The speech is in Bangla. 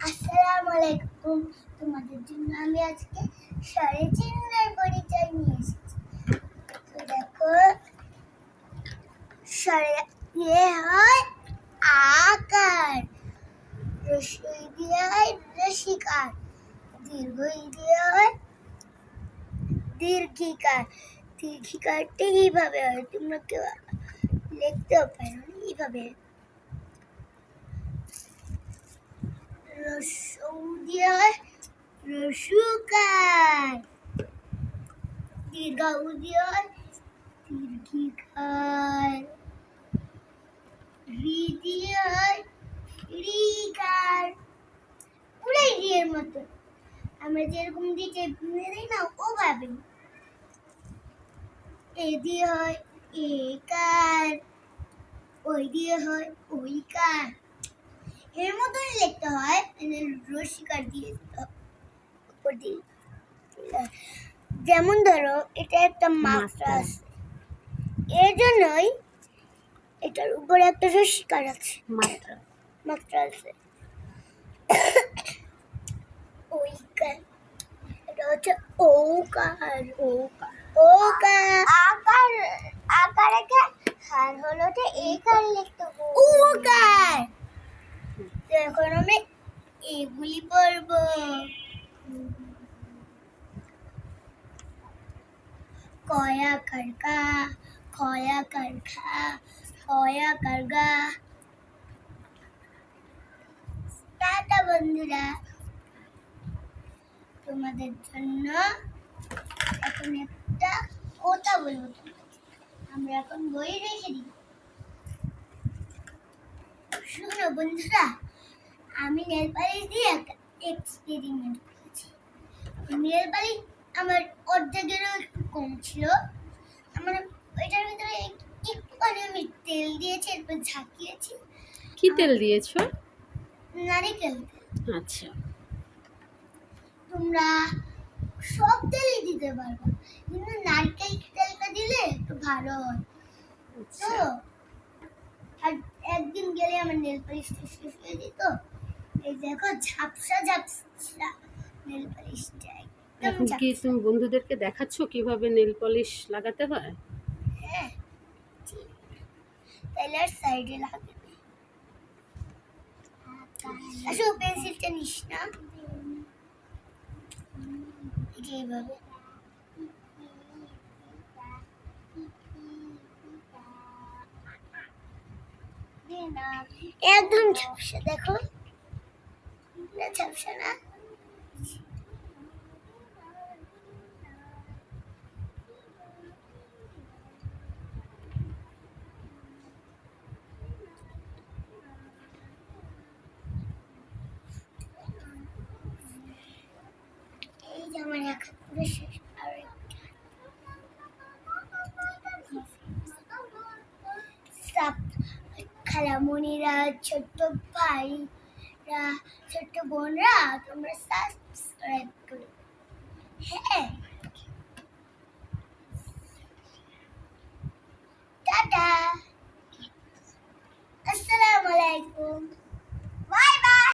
আসসালামু আলাইকুম তোমাদের জন্য আমি আজকে সাড়ে চিহ্নের পরিচয় নিয়ে এসেছি। তো দেখো হয় আকার রসই দিয়ে হয় রসিকার দিয়ে হয় দীর্ঘিকার। দীর্ঘিকারটা এইভাবে হয়, তোমরা কেউ লিখতেও পারো এইভাবে দিয়ে হয় রসুকার দীর্ঘাউ দিয়ে হয় দীর্ঘিকার রি দিয়ে হয় রিকার পুরাই রিয়ের মতো আমরা যেরকম দিকে বুনে দিই না ওভাবে এ দিয়ে হয় একার ওই দিয়ে হয় ওইকার এর মতনই লিখতে হয় রসিকার দিয়ে উপর দিয়ে যেমন ধরো এটা একটা মাত্রা। আছে। এর জন্যই এটার উপরে একটা রসিকার আছে। মাত্রা মাত্রা আছে। ওইকার এটা হচ্ছে ওকার ওকার ওকার আকার আকার একটা হার হলো যে এইকার লিখতে ওকার তো এখন আমি এগুলি পড়ব। কয়া কারকা, খয়া কারখা, খয়া কারগা। টাটা বন্ধুরা। তোমাদের জন্য এখন একটা কথা বলব। আমরা এখন বই রেখে দিই। শুনো বন্ধুরা। আমি নেল পালিশ দিয়ে একটা এক্সপেরিমেন্ট করেছি। নেল পালিশ আমার অর্ধেকেরও একটু কম ছিল। আমার ওইটার ভিতরে এক- একটুখানি আমি তেল দিয়েছি এরপর ঝাঁকিয়েছি। কি তেল দিয়েছ? নারিকেল তেল। আচ্ছা। তোমরা সব তেলই দিতে পারবে কিন্তু নারকেল তেলটা দিলে একটু ভালো হয়। তো আচ্ছা আর একদিন গেলে আমার নেল পালিশটা শেষ হয়ে যেত এই দেখো ঝাপসা ঝাপসা নেল পালিশটা একদম এখন কি ঝাপসা। তুমি বন্ধুদেরকে দেখাচ্ছ কীভাবে নেল পলিশ লাগাতে হয়? হ্যাঁ। তাহলে সাইডে লাগবে আসো পেন্সিলটা নিস না। এইভাবে। একদম ঝাপসা দেখো। ঝাপসা না আমার এক হাত আর খালামণিরা ছোট্ট ভাইরা ছোট্ট বোনরা তোমরা সাবস্ক্রাইব করো হ্যাঁ